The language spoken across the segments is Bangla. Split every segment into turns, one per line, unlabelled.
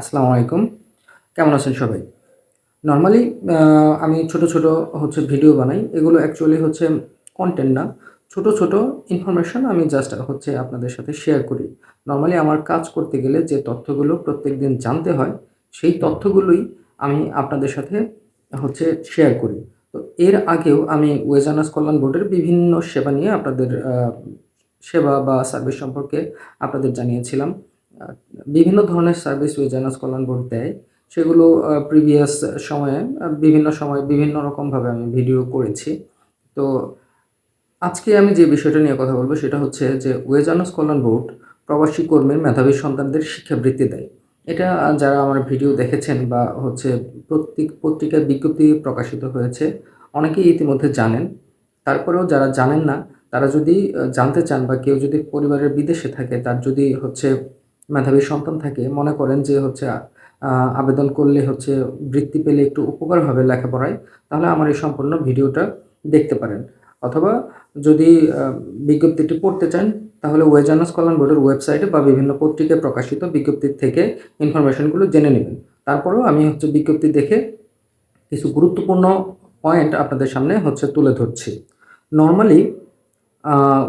আসসালামু আলাইকুম কেমন আছেন সবাই নর্মালি আমি ছোট ছোট হচ্ছে ভিডিও বানাই এগুলো অ্যাকচুয়ালি হচ্ছে কন্টেন্ট না ছোট ছোট ইনফরমেশন আমি জাস্ট হচ্ছে আপনাদের সাথে শেয়ার করি নর্মালি আমার কাজ করতে গেলে যে তথ্যগুলো প্রত্যেক দিন জানতে হয় সেই তথ্যগুলোই আমি আপনাদের সাথে হচ্ছে শেয়ার করি তো এর আগেও আমি ওয়েজানাস কল্যাণ বোর্ডের বিভিন্ন সেবা নিয়ে আপনাদের সেবা বা সার্ভিস সম্পর্কে আপনাদের জানিয়েছিলাম বিভিন্ন ধরনের সার্ভিস উইজানাস কল্যাণ বোর্ড দেয় সেগুলো প্রিভিয়াস সময়ে বিভিন্ন সময় বিভিন্ন রকমভাবে আমি ভিডিও করেছি তো আজকে আমি যে বিষয়টা নিয়ে কথা বলবো সেটা হচ্ছে যে ওয়েজানস কল্যাণ বোর্ড প্রবাসী কর্মীর মেধাবী সন্তানদের শিক্ষাবৃত্তি দেয় এটা যারা আমার ভিডিও দেখেছেন বা হচ্ছে প্রত্যেক পত্রিকার বিজ্ঞপ্তি প্রকাশিত হয়েছে অনেকেই ইতিমধ্যে জানেন তারপরেও যারা জানেন না তারা যদি জানতে চান বা কেউ যদি পরিবারের বিদেশে থাকে তার যদি হচ্ছে মেধাবী সন্তান থাকে মনে করেন যে হচ্ছে আবেদন করলে হচ্ছে বৃত্তি পেলে একটু উপকার হবে লেখাপড়ায় তাহলে আমার এই সম্পূর্ণ ভিডিওটা দেখতে পারেন অথবা যদি বিজ্ঞপ্তিটি পড়তে চান তাহলে ওয়েজানাস কল্যাণ বোর্ডের ওয়েবসাইটে বা বিভিন্ন পত্রিকায় প্রকাশিত বিজ্ঞপ্তি থেকে ইনফরমেশনগুলো জেনে নেবেন তারপরেও আমি হচ্ছে বিজ্ঞপ্তি দেখে কিছু গুরুত্বপূর্ণ পয়েন্ট আপনাদের সামনে হচ্ছে তুলে ধরছি নর্মালি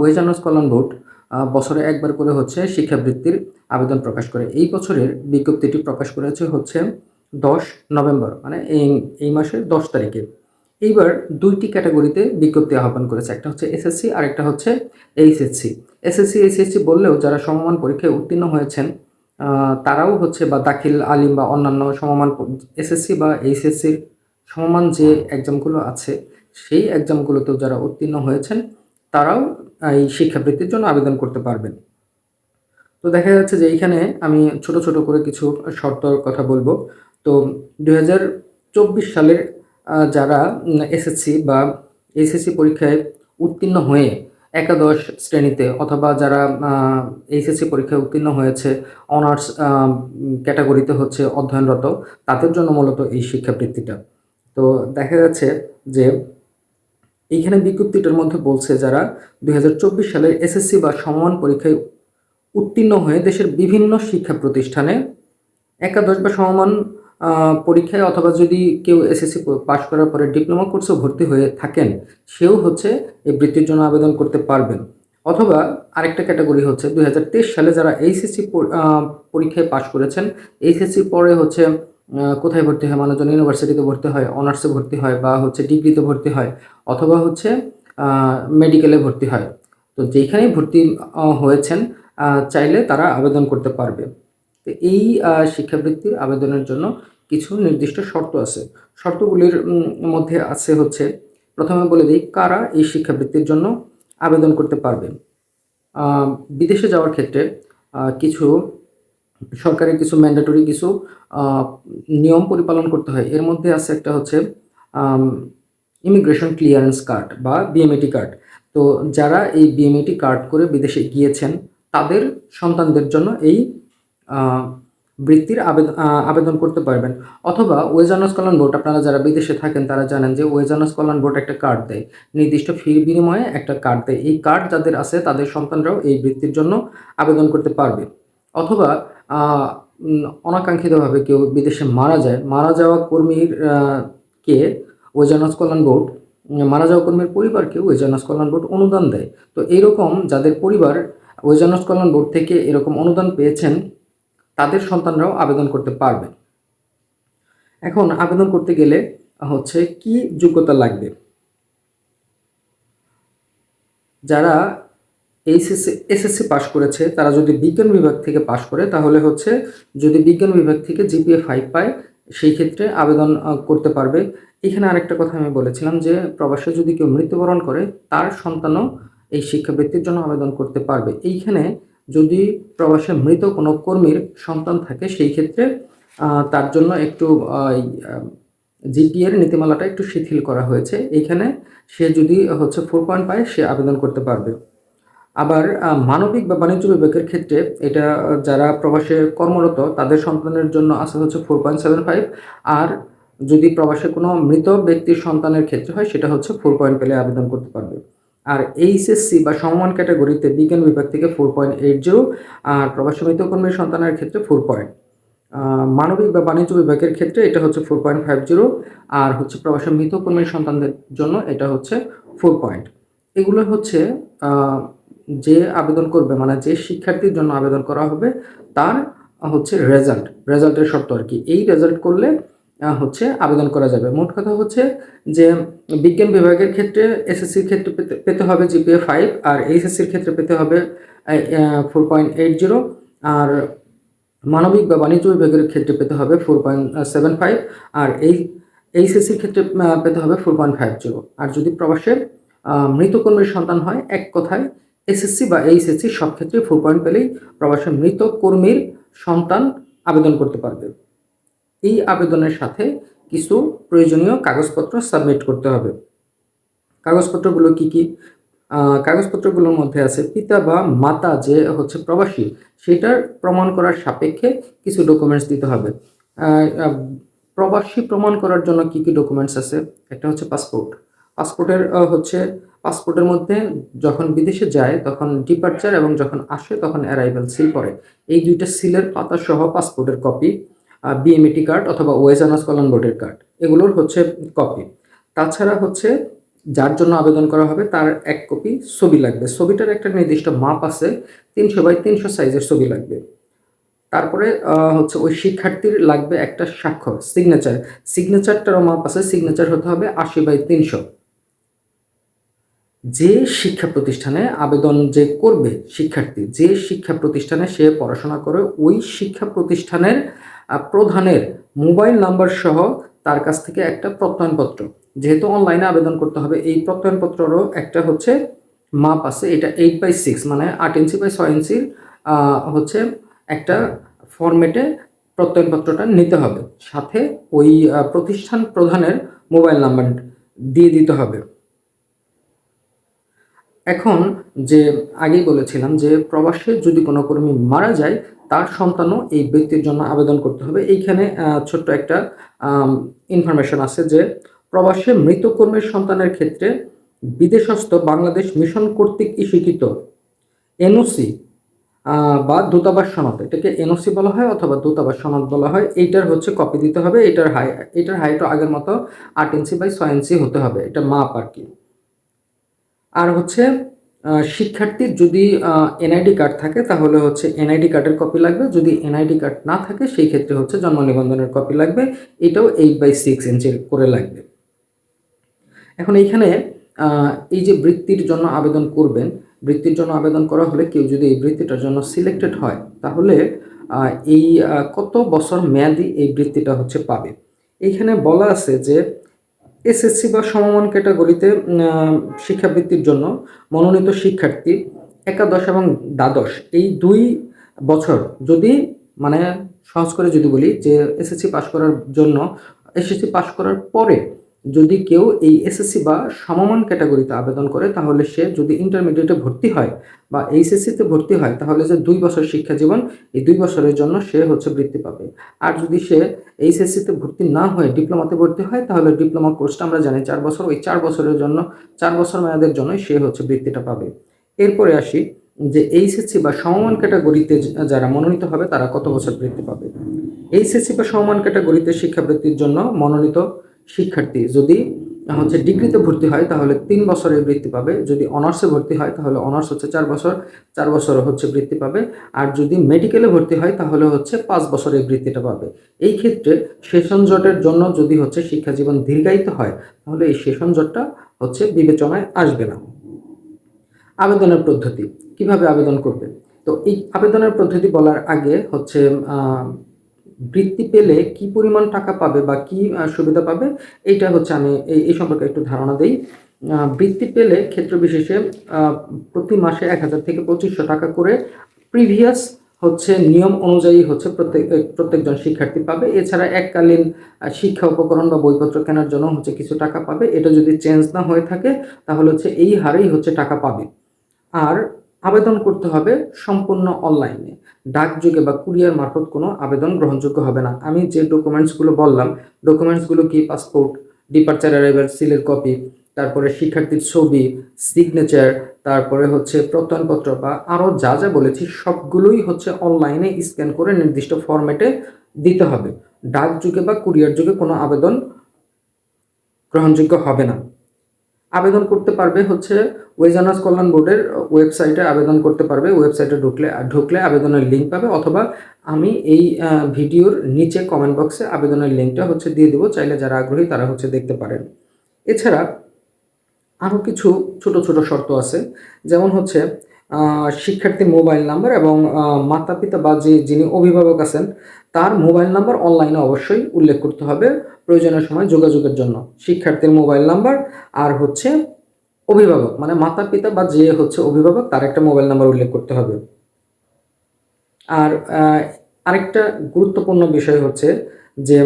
ওয়েজানাস কল্যাণ বোর্ড বছরে একবার করে হচ্ছে শিক্ষাবৃত্তির আবেদন প্রকাশ করে এই বছরের বিজ্ঞপ্তিটি প্রকাশ করেছে হচ্ছে দশ নভেম্বর মানে এই এই মাসের দশ তারিখে এইবার দুইটি ক্যাটাগরিতে বিজ্ঞপ্তি আহ্বান করেছে একটা হচ্ছে এসএসসি আর একটা হচ্ছে এইচএসসি এসএসসি এইচএসসি বললেও যারা সমমান পরীক্ষায় উত্তীর্ণ হয়েছেন তারাও হচ্ছে বা দাখিল আলিম বা অন্যান্য সমমান এসএসসি বা এইচএসসির সমমান যে এক্সামগুলো আছে সেই এক্সামগুলোতেও যারা উত্তীর্ণ হয়েছেন তারাও এই শিক্ষাবৃত্তির জন্য আবেদন করতে পারবেন তো দেখা যাচ্ছে যে এইখানে আমি ছোট ছোট করে কিছু শর্তর কথা বলবো তো দু চব্বিশ সালের যারা এসএসসি বা এসএসসি পরীক্ষায় উত্তীর্ণ হয়ে একাদশ শ্রেণীতে অথবা যারা এইচএসসি পরীক্ষায় উত্তীর্ণ হয়েছে অনার্স ক্যাটাগরিতে হচ্ছে অধ্যয়নরত তাদের জন্য মূলত এই শিক্ষাবৃত্তিটা তো দেখা যাচ্ছে যে এইখানে বিজ্ঞপ্তিটার মধ্যে বলছে যারা দুই সালের এসএসসি বা সমমান পরীক্ষায় উত্তীর্ণ হয়ে দেশের বিভিন্ন শিক্ষা প্রতিষ্ঠানে একাদশ বা সমমান পরীক্ষায় অথবা যদি কেউ এসএসসি পাশ করার পরে ডিপ্লোমা কোর্সে ভর্তি হয়ে থাকেন সেও হচ্ছে এই বৃত্তির জন্য আবেদন করতে পারবেন অথবা আরেকটা ক্যাটাগরি হচ্ছে দুই সালে যারা এইচএসসি পরীক্ষায় পাশ করেছেন এইচএসসি পরে হচ্ছে কোথায় ভর্তি হয় মানুষজন ইউনিভার্সিটিতে ভর্তি হয় অনার্সে ভর্তি হয় বা হচ্ছে ডিগ্রিতে ভর্তি হয় অথবা হচ্ছে মেডিকেলে ভর্তি হয় তো যেখানেই ভর্তি হয়েছেন চাইলে তারা আবেদন করতে পারবে তো এই শিক্ষাবৃত্তির আবেদনের জন্য কিছু নির্দিষ্ট শর্ত আছে শর্তগুলির মধ্যে আছে হচ্ছে প্রথমে বলে দিই কারা এই শিক্ষাবৃত্তির জন্য আবেদন করতে পারবে বিদেশে যাওয়ার ক্ষেত্রে কিছু সরকারের কিছু ম্যান্ডেটরি কিছু নিয়ম পরিপালন করতে হয় এর মধ্যে আছে একটা হচ্ছে ইমিগ্রেশন ক্লিয়ারেন্স কার্ড বা বিএমএটি কার্ড তো যারা এই বিএমএটি কার্ড করে বিদেশে গিয়েছেন তাদের সন্তানদের জন্য এই বৃত্তির আবেদন আবেদন করতে পারবেন অথবা ওয়েজানস কল্যাণ বোর্ড আপনারা যারা বিদেশে থাকেন তারা জানেন যে ওয়েজানস কল্যাণ বোর্ড একটা কার্ড দেয় নির্দিষ্ট ফির বিনিময়ে একটা কার্ড দেয় এই কার্ড যাদের আছে তাদের সন্তানরাও এই বৃত্তির জন্য আবেদন করতে পারবে অথবা অনাকাঙ্ক্ষিতভাবে কেউ বিদেশে মারা যায় মারা যাওয়া কর্মীর কে ওয়েজানাস কল্যাণ বোর্ড মারা যাওয়া কর্মীর পরিবারকে ওয়েজানাস কল্যাণ বোর্ড অনুদান দেয় তো এইরকম যাদের পরিবার ওয়েজানাস কল্যাণ বোর্ড থেকে এরকম অনুদান পেয়েছেন তাদের সন্তানরাও আবেদন করতে পারবে এখন আবেদন করতে গেলে হচ্ছে কি যোগ্যতা লাগবে যারা এইচএসসি এসএসসি পাস করেছে তারা যদি বিজ্ঞান বিভাগ থেকে পাস করে তাহলে হচ্ছে যদি বিজ্ঞান বিভাগ থেকে জিপিএ ফাইভ পায় সেই ক্ষেত্রে আবেদন করতে পারবে এখানে আরেকটা কথা আমি বলেছিলাম যে প্রবাসে যদি কেউ মৃত্যুবরণ করে তার সন্তানও এই শিক্ষাবৃত্তির জন্য আবেদন করতে পারবে এইখানে যদি প্রবাসে মৃত কোনো কর্মীর সন্তান থাকে সেই ক্ষেত্রে তার জন্য একটু জিপিএর নীতিমালাটা একটু শিথিল করা হয়েছে এইখানে সে যদি হচ্ছে ফোর পয়েন্ট পায় সে আবেদন করতে পারবে আবার মানবিক বা বাণিজ্য বিভাগের ক্ষেত্রে এটা যারা প্রবাসে কর্মরত তাদের সন্তানের জন্য আসা হচ্ছে ফোর পয়েন্ট সেভেন ফাইভ আর যদি প্রবাসে কোনো মৃত ব্যক্তির সন্তানের ক্ষেত্রে হয় সেটা হচ্ছে ফোর পয়েন্ট পেলে আবেদন করতে পারবে আর এইচএসসি বা সমমান ক্যাটাগরিতে বিজ্ঞান বিভাগ থেকে ফোর পয়েন্ট এইট জিরো আর প্রবাসী মৃতকর্মীর সন্তানের ক্ষেত্রে ফোর পয়েন্ট মানবিক বা বাণিজ্য বিভাগের ক্ষেত্রে এটা হচ্ছে ফোর পয়েন্ট ফাইভ জিরো আর হচ্ছে প্রবাসী মৃতকর্মীর সন্তানদের জন্য এটা হচ্ছে ফোর পয়েন্ট এগুলো হচ্ছে যে আবেদন করবে মানে যে শিক্ষার্থীর জন্য আবেদন করা হবে তার হচ্ছে রেজাল্ট রেজাল্টের শর্ত আর কি এই রেজাল্ট করলে হচ্ছে আবেদন করা যাবে মোট কথা হচ্ছে যে বিজ্ঞান বিভাগের ক্ষেত্রে এসএসসির ক্ষেত্রে পেতে হবে জিপিএ ফাইভ আর এইচএসসির ক্ষেত্রে পেতে হবে ফোর পয়েন্ট এইট জিরো আর মানবিক বা বাণিজ্য বিভাগের ক্ষেত্রে পেতে হবে ফোর পয়েন্ট সেভেন ফাইভ আর এই এইচএসসির ক্ষেত্রে পেতে হবে ফোর পয়েন্ট ফাইভ জিরো আর যদি প্রবাসের মৃতকর্মীর সন্তান হয় এক কথায় এসএসসি বা এইচএসসি সব ক্ষেত্রে ফোর পয়েন্ট পেলেই প্রবাসী মৃত কর্মীর সন্তান আবেদন করতে পারবে এই আবেদনের সাথে কিছু প্রয়োজনীয় কাগজপত্র সাবমিট করতে হবে কাগজপত্রগুলো কি কি কাগজপত্রগুলোর মধ্যে আছে পিতা বা মাতা যে হচ্ছে প্রবাসী সেটার প্রমাণ করার সাপেক্ষে কিছু ডকুমেন্টস দিতে হবে প্রবাসী প্রমাণ করার জন্য কি কি ডকুমেন্টস আছে একটা হচ্ছে পাসপোর্ট পাসপোর্টের হচ্ছে পাসপোর্টের মধ্যে যখন বিদেশে যায় তখন ডিপার্চার এবং যখন আসে তখন অ্যারাইভাল সিল পড়ে এই দুইটা সিলের পাতা সহ পাসপোর্টের কপি বিএমএটি কার্ড অথবা ওয়েজানাস কল্যাণ বোর্ডের কার্ড এগুলোর হচ্ছে কপি তাছাড়া হচ্ছে যার জন্য আবেদন করা হবে তার এক কপি ছবি লাগবে ছবিটার একটা নির্দিষ্ট মাপ আছে তিনশো বাই তিনশো সাইজের ছবি লাগবে তারপরে হচ্ছে ওই শিক্ষার্থীর লাগবে একটা স্বাক্ষর সিগনেচার সিগনেচারটারও মাপ আছে সিগনেচার হতে হবে আশি বাই তিনশো যে শিক্ষা প্রতিষ্ঠানে আবেদন যে করবে শিক্ষার্থী যে শিক্ষা প্রতিষ্ঠানে সে পড়াশোনা করে ওই শিক্ষা প্রতিষ্ঠানের প্রধানের মোবাইল নাম্বার সহ তার কাছ থেকে একটা প্রত্যয়নপত্র যেহেতু অনলাইনে আবেদন করতে হবে এই প্রত্যয়নপত্ররও একটা হচ্ছে মাপ আছে এটা এইট বাই সিক্স মানে আট ইঞ্চি বাই ছয় ইঞ্চির হচ্ছে একটা ফরম্যাটে প্রত্যয়নপত্রটা নিতে হবে সাথে ওই প্রতিষ্ঠান প্রধানের মোবাইল নাম্বার দিয়ে দিতে হবে এখন যে আগেই বলেছিলাম যে প্রবাসে যদি কোনো কর্মী মারা যায় তার সন্তানও এই ব্যক্তির জন্য আবেদন করতে হবে এইখানে ছোট্ট একটা ইনফরমেশন আছে যে প্রবাসে মৃত কর্মীর সন্তানের ক্ষেত্রে বিদেশস্থ বাংলাদেশ মিশন কর্তৃক স্বীকৃত এনওসি বা দূতাবাস সনদ এটাকে এনওসি বলা হয় অথবা দূতাবাস সনদ বলা হয় এইটার হচ্ছে কপি দিতে হবে এটার হাই এটার হাইটও আগের মতো আট ইঞ্চি বাই ছয় ইঞ্চি হতে হবে এটা মাপ আর কি আর হচ্ছে শিক্ষার্থীর যদি এনআইডি কার্ড থাকে তাহলে হচ্ছে এনআইডি কার্ডের কপি লাগবে যদি এনআইডি কার্ড না থাকে সেই ক্ষেত্রে হচ্ছে জন্ম নিবন্ধনের কপি লাগবে এটাও এইট বাই সিক্স ইঞ্চের করে লাগবে এখন এইখানে এই যে বৃত্তির জন্য আবেদন করবেন বৃত্তির জন্য আবেদন করা হলে কেউ যদি এই বৃত্তিটার জন্য সিলেক্টেড হয় তাহলে এই কত বছর মেয়াদি এই বৃত্তিটা হচ্ছে পাবে এইখানে বলা আছে যে এসএসসি বা সমমান ক্যাটাগরিতে শিক্ষাবৃত্তির জন্য মনোনীত শিক্ষার্থী একাদশ এবং দ্বাদশ এই দুই বছর যদি মানে সহজ করে যদি বলি যে এসএসসি পাশ করার জন্য এসএসসি পাশ করার পরে যদি কেউ এই এসএসসি বা সমমান ক্যাটাগরিতে আবেদন করে তাহলে সে যদি ইন্টারমিডিয়েটে ভর্তি হয় বা এইচএসসিতে ভর্তি হয় তাহলে যে দুই বছর শিক্ষা জীবন এই দুই বছরের জন্য সে হচ্ছে বৃত্তি পাবে আর যদি সে এইচএসসিতে ভর্তি না হয়ে ডিপ্লোমাতে ভর্তি হয় তাহলে ডিপ্লোমা কোর্সটা আমরা জানি চার বছর ওই চার বছরের জন্য চার বছর মেয়াদের জন্য সে হচ্ছে বৃত্তিটা পাবে এরপরে আসি যে এইচএসসি বা সমমান ক্যাটাগরিতে যারা মনোনীত হবে তারা কত বছর বৃত্তি পাবে এইচএসসি বা সমমান ক্যাটাগরিতে শিক্ষাবৃত্তির জন্য মনোনীত শিক্ষার্থী যদি হচ্ছে ডিগ্রিতে ভর্তি হয় তাহলে তিন বছরের বৃত্তি পাবে যদি অনার্সে ভর্তি হয় তাহলে অনার্স হচ্ছে চার বছর চার বছর হচ্ছে বৃত্তি পাবে আর যদি মেডিকেলে ভর্তি হয় তাহলে হচ্ছে পাঁচ বছরের বৃত্তিটা পাবে এই ক্ষেত্রে সেশন জটের জন্য যদি হচ্ছে শিক্ষা জীবন দীর্ঘায়িত হয় তাহলে এই সেশন জটটা হচ্ছে বিবেচনায় আসবে না আবেদনের পদ্ধতি কিভাবে আবেদন করবে তো এই আবেদনের পদ্ধতি বলার আগে হচ্ছে বৃত্তি পেলে কি পরিমাণ টাকা পাবে বা কি সুবিধা পাবে এইটা হচ্ছে আমি এই এই সম্পর্কে একটু ধারণা দিই বৃত্তি পেলে ক্ষেত্র বিশেষে প্রতি মাসে এক হাজার থেকে পঁচিশশো টাকা করে প্রিভিয়াস হচ্ছে নিয়ম অনুযায়ী হচ্ছে প্রত্যেক প্রত্যেকজন শিক্ষার্থী পাবে এছাড়া এককালীন শিক্ষা উপকরণ বা বইপত্র কেনার জন্য হচ্ছে কিছু টাকা পাবে এটা যদি চেঞ্জ না হয়ে থাকে তাহলে হচ্ছে এই হারেই হচ্ছে টাকা পাবে আর আবেদন করতে হবে সম্পূর্ণ অনলাইনে ডাকযোগে বা কুরিয়ার মারফত কোনো আবেদন গ্রহণযোগ্য হবে না আমি যে ডকুমেন্টসগুলো বললাম ডকুমেন্টসগুলো কি পাসপোর্ট ডিপার্চার অ্যারাইভাল সিলের কপি তারপরে শিক্ষার্থীর ছবি সিগনেচার তারপরে হচ্ছে প্রত্যয়নপত্র বা আরও যা যা বলেছি সবগুলোই হচ্ছে অনলাইনে স্ক্যান করে নির্দিষ্ট ফর্ম্যাটে দিতে হবে ডাক যুগে বা কুরিয়ার যুগে কোনো আবেদন গ্রহণযোগ্য হবে না আবেদন করতে পারবে হচ্ছে ওয়েজানার্স কল্যাণ বোর্ডের ওয়েবসাইটে আবেদন করতে পারবে ওয়েবসাইটে ঢুকলে ঢুকলে আবেদনের লিঙ্ক পাবে অথবা আমি এই ভিডিওর নিচে কমেন্ট বক্সে আবেদনের লিঙ্কটা হচ্ছে দিয়ে দেবো চাইলে যারা আগ্রহী তারা হচ্ছে দেখতে পারেন এছাড়া আরও কিছু ছোট ছোট শর্ত আছে যেমন হচ্ছে শিক্ষার্থীর মোবাইল নাম্বার এবং মাতা পিতা বা যে যিনি অভিভাবক আছেন তার মোবাইল নাম্বার অনলাইনে অবশ্যই উল্লেখ করতে হবে প্রয়োজনের সময় যোগাযোগের জন্য শিক্ষার্থীর মোবাইল নাম্বার আর হচ্ছে অভিভাবক মানে মাতা পিতা বা যে হচ্ছে অভিভাবক তার একটা মোবাইল নাম্বার উল্লেখ করতে হবে আর আরেকটা গুরুত্বপূর্ণ বিষয় হচ্ছে যে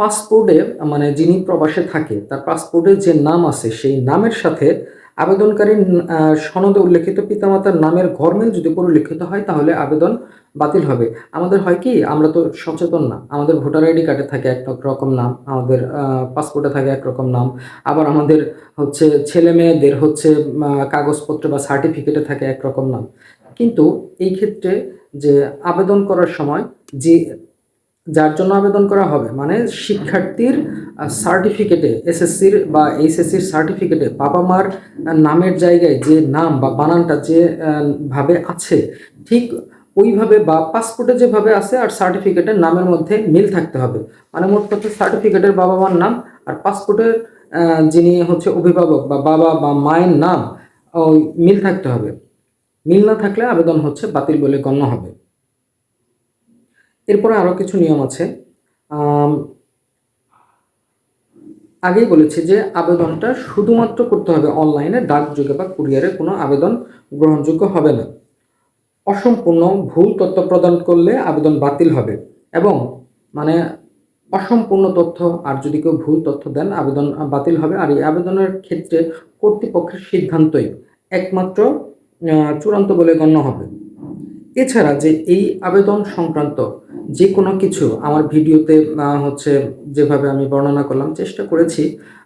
পাসপোর্টে মানে যিনি প্রবাসে থাকে তার পাসপোর্টে যে নাম আছে সেই নামের সাথে আবেদনকারীর সনদে উল্লেখিত পিতামাতার নামের ঘরমিল যদি পরিলক্ষিত হয় তাহলে আবেদন বাতিল হবে আমাদের হয় কি আমরা তো সচেতন না আমাদের ভোটার আইডি কার্ডে থাকে এক রকম নাম আমাদের পাসপোর্টে থাকে একরকম নাম আবার আমাদের হচ্ছে ছেলে মেয়েদের হচ্ছে কাগজপত্র বা সার্টিফিকেটে থাকে একরকম নাম কিন্তু এই ক্ষেত্রে যে আবেদন করার সময় যে যার জন্য আবেদন করা হবে মানে শিক্ষার্থীর সার্টিফিকেটে এসএসসির বা এইচএসসির সার্টিফিকেটে বাবা মার নামের জায়গায় যে নাম বা বানানটা যে ভাবে আছে ঠিক ওইভাবে বা পাসপোর্টে যেভাবে আছে আর সার্টিফিকেটের নামের মধ্যে মিল থাকতে হবে মানে মোট কথা সার্টিফিকেটের বাবা মার নাম আর পাসপোর্টের যিনি হচ্ছে অভিভাবক বা বাবা বা মায়ের নাম ওই মিল থাকতে হবে মিল না থাকলে আবেদন হচ্ছে বাতিল বলে গণ্য হবে এরপরে আরও কিছু নিয়ম আছে আগেই বলেছি যে আবেদনটা শুধুমাত্র করতে হবে অনলাইনে ডাকযোগে বা কুরিয়ারে কোনো আবেদন গ্রহণযোগ্য হবে না অসম্পূর্ণ ভুল তথ্য প্রদান করলে আবেদন বাতিল হবে এবং মানে অসম্পূর্ণ তথ্য আর যদি কেউ ভুল তথ্য দেন আবেদন বাতিল হবে আর এই আবেদনের ক্ষেত্রে কর্তৃপক্ষের সিদ্ধান্তই একমাত্র চূড়ান্ত বলে গণ্য হবে এছাড়া যে এই আবেদন সংক্রান্ত যে কোনো কিছু আমার ভিডিওতে হচ্ছে যেভাবে আমি বর্ণনা করলাম চেষ্টা করেছি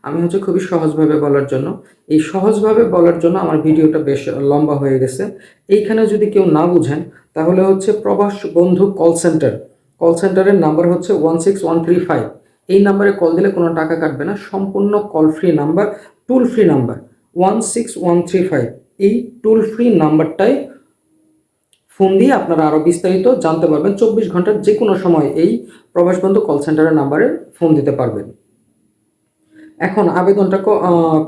আমি হচ্ছে খুবই সহজভাবে বলার জন্য এই সহজভাবে বলার জন্য আমার ভিডিওটা বেশ লম্বা হয়ে গেছে এইখানে যদি কেউ না বুঝেন তাহলে হচ্ছে প্রবাস বন্ধু কল সেন্টার কল সেন্টারের নাম্বার হচ্ছে one six one three five এই নাম্বারে কল দিলে কোনো টাকা কাটবে না সম্পূর্ণ call free number toll free number one six one three five এই টুল ফ্রি নাম্বারটাই ফোন দিয়ে আপনারা আরও বিস্তারিত জানতে পারবেন চব্বিশ ঘন্টার যে কোনো সময় এই প্রবেশবন্ধু কল সেন্টারের নাম্বারে ফোন দিতে পারবেন এখন আবেদনটা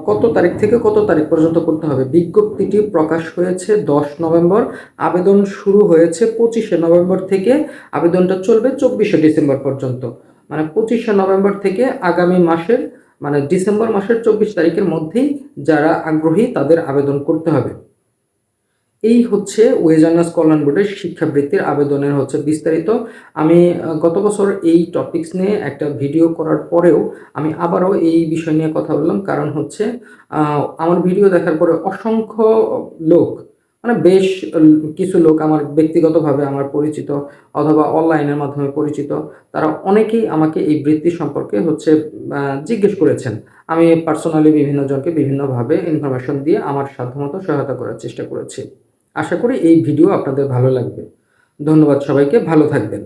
কত তারিখ থেকে কত তারিখ পর্যন্ত করতে হবে বিজ্ঞপ্তিটি প্রকাশ হয়েছে দশ নভেম্বর আবেদন শুরু হয়েছে পঁচিশে নভেম্বর থেকে আবেদনটা চলবে চব্বিশে ডিসেম্বর পর্যন্ত মানে পঁচিশে নভেম্বর থেকে আগামী মাসের মানে ডিসেম্বর মাসের চব্বিশ তারিখের মধ্যেই যারা আগ্রহী তাদের আবেদন করতে হবে এই হচ্ছে ওয়েজানার্স কল্যাণ বোর্ডের শিক্ষাবৃত্তির আবেদনের হচ্ছে বিস্তারিত আমি গত বছর এই টপিকস নিয়ে একটা ভিডিও করার পরেও আমি আবারও এই বিষয় নিয়ে কথা বললাম কারণ হচ্ছে আমার ভিডিও দেখার পরে অসংখ্য লোক মানে বেশ কিছু লোক আমার ব্যক্তিগতভাবে আমার পরিচিত অথবা অনলাইনের মাধ্যমে পরিচিত তারা অনেকেই আমাকে এই বৃত্তি সম্পর্কে হচ্ছে জিজ্ঞেস করেছেন আমি পার্সোনালি বিভিন্ন জনকে বিভিন্নভাবে ইনফরমেশন দিয়ে আমার সাধ্যমতো সহায়তা করার চেষ্টা করেছি আশা করি এই ভিডিও আপনাদের ভালো লাগবে ধন্যবাদ সবাইকে ভালো থাকবেন